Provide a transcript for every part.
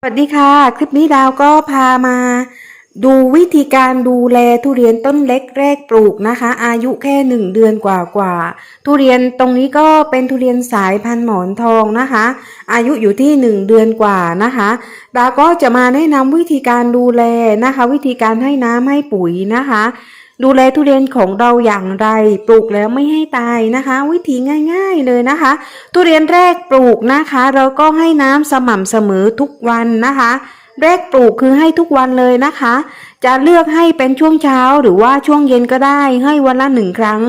สวัสดีค่ะ คลิปนี้ดาวก็พามา ดูวิธีการดูแลทุเรียนต้นเล็กแรกปลูกนะคะ อายุแค่หนึ่งเดือนกว่ากว่าทุเรียนตรงนี้ก็เป็นทุเรียนสายพันธุ์หมอนทองนะคะ อายุอยู่ที่หนึ่งเดือนกว่านะคะดาก็จะมาแนะนำวิธีการดูแลนะคะ วิธีการให้น้ำให้ปุ๋ยนะคะ ดูแลทุเรียนของเราอย่างไรปลูกแล้วไม่ให้ตายนะคะ วิธีง่าย ๆเลยนะคะ ทุเรียนแรกปลูกนะคะ เราก็ให้น้ำสม่ำเสมอทุกวันนะคะ แรกปลูกคือให้ทุกวันเลยนะคะ จะเลือกให้เป็นช่วงเช้าหรือว่าช่วงเย็นก็ได้ให้วันละหนึ่งครั้ง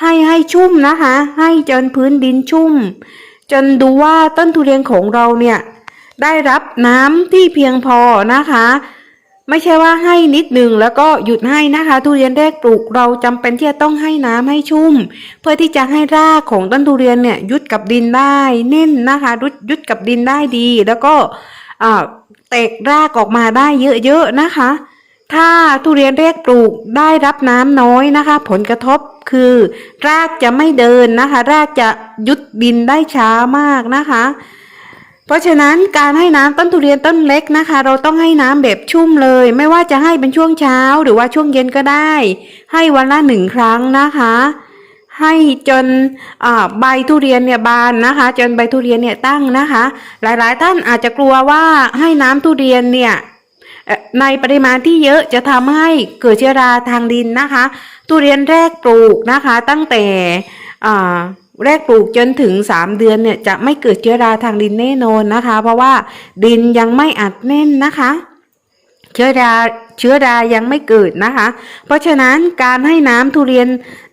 ให้ให้ชุ่มนะคะ ให้จนพื้นดินชุ่ม จนดูว่าต้นทุเรียนของเราเนี่ยได้รับน้ำที่เพียงพอนะคะ ไม่ใช่ว่าให้นิดหนึ่งแล้วก็หยุดให้นะคะ ทุเรียนแรกปลูกเราจำเป็นที่จะต้องให้น้ำให้ชุ่ม เพื่อที่จะให้รากของต้นทุเรียนเนี่ยยึดกับดินได้แน่นนะคะยึดยึดกับดินได้ดีแล้วก็ อ่าแตกรากออกมาได้เยอะๆนะคะ ถ้าทุเรียนแรกปลูกได้รับน้ำน้อยนะคะ ผลกระทบคือ รากจะไม่เดินนะคะ รากจะยุดดินได้ช้ามากนะคะ เพราะฉะนั้นการให้น้ำต้นทุเรียนต้นเล็กนะคะ เราต้องให้น้ำแบบชุ่มเลย ไม่ว่าจะให้เป็นช่วงเช้าหรือว่าช่วงเย็นก็ได้ ให้วันละหนึ่งครั้งนะคะ ให้จนใบทุเรียนเนี่ยบานนะคะ จนใบทุเรียนเนี่ยตั้งนะคะ หลายๆ ท่านอาจจะกลัวว่าให้น้ำทุเรียนเนี่ยในปริมาณที่เยอะจะทำให้เกิดเชื้อราทางดินนะคะ ทุเรียนแรกปลูกนะคะ ตั้งแต่แรกปลูกจนถึง 3 เดือนเนี่ยจะไม่เกิดเชื้อราทางดินแน่นอนนะคะ เพราะว่าดินยังไม่อัดแน่นนะคะ เชื้อราเชื้อรายังไม่เกิดนะคะ เพราะฉะนั้นการให้น้ำทุเรียน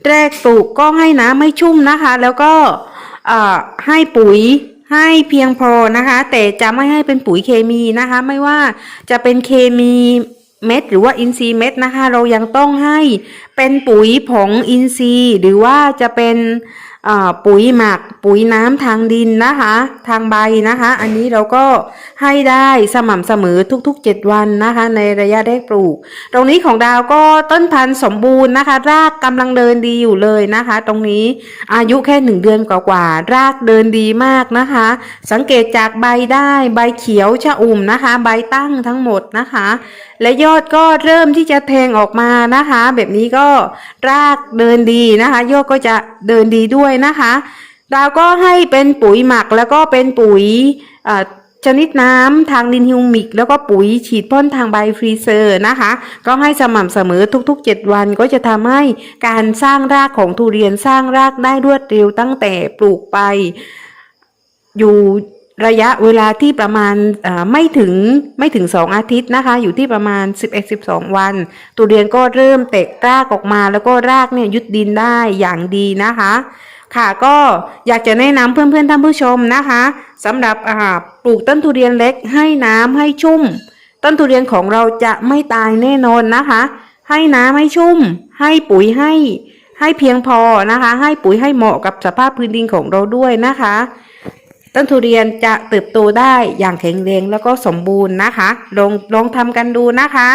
แรกปลูกก็ให้น้ำให้ชุ่มนะคะ แล้วก็ให้ปุ๋ยให้เพียงพอนะคะ แต่จะไม่ให้เป็นปุ๋ยเคมีนะคะ ไม่ว่าจะเป็นเคมีเม็ดหรือว่าอินทรีย์เม็ดนะคะ เรายังต้องให้เป็นปุ๋ยผงอินทรีย์ หรือว่าจะเป็น ปุ๋ยหมักปุ๋ยน้ำทางดินนะคะ ทางใบนะคะ อันนี้เราก็ให้ได้สม่ำเสมอทุกๆ 7 วันนะคะ ในระยะแรกปลูก ตรงนี้ของดาวก็ต้นพันธุ์สมบูรณ์นะคะ รากกำลังเดินดีอยู่เลยนะคะ ตรงนี้อายุแค่หนึ่งเดือนกว่าๆรากเดินดีมากนะคะ สังเกตจากใบได้ใบเขียวชะอุ่มนะคะ ใบตั้งทั้งหมดนะคะ และยอดก็เริ่มที่จะแทงออกมานะคะ แบบนี้ก็รากเดินดีนะคะ ยอดก็จะเดินดีด้วยนะคะดาวก็ให้เป็นปุ๋ยหมักแล้วก็เป็นปุ๋ยชนิดน้ำทางดินฮิวมิก แล้วก็ปุ๋ยฉีดพ่นทางใบฟรีเซอร์นะคะ ก็ให้สม่ำเสมอทุกๆ 7 วันก็จะทำให้การสร้างรากของทุเรียนสร้างรากได้รวดเร็วตั้งแต่ปลูกไป อยู่ระยะเวลาที่ประมาณไม่ถึงไม่ถึง 2 อาทิตย์นะคะ อยู่ที่ประมาณ 11-12 วันทุเรียนก็เริ่มแตกรากออกมาแล้วก็รากเนี่ยยึดดินได้อย่างดีนะคะ ค่ะก็อยากจะแนะนำเพื่อนๆท่านผู้ชมนะคะสำหรับปลูกต้นทุเรียนเล็กให้น้ำให้ชุ่ม ต้นทุเรียนของเราจะไม่ตายแน่นอนนะคะ ให้น้ำให้ชุ่ม ให้ปุ๋ยให้ให้เพียงพอนะคะ ให้ปุ๋ยให้เหมาะกับสภาพพื้นดินของเราด้วยนะคะ ต้นทุเรียนจะเติบโตได้อย่างแข็งแรงแล้วก็สมบูรณ์นะคะ ลองลองทำกันดูนะคะ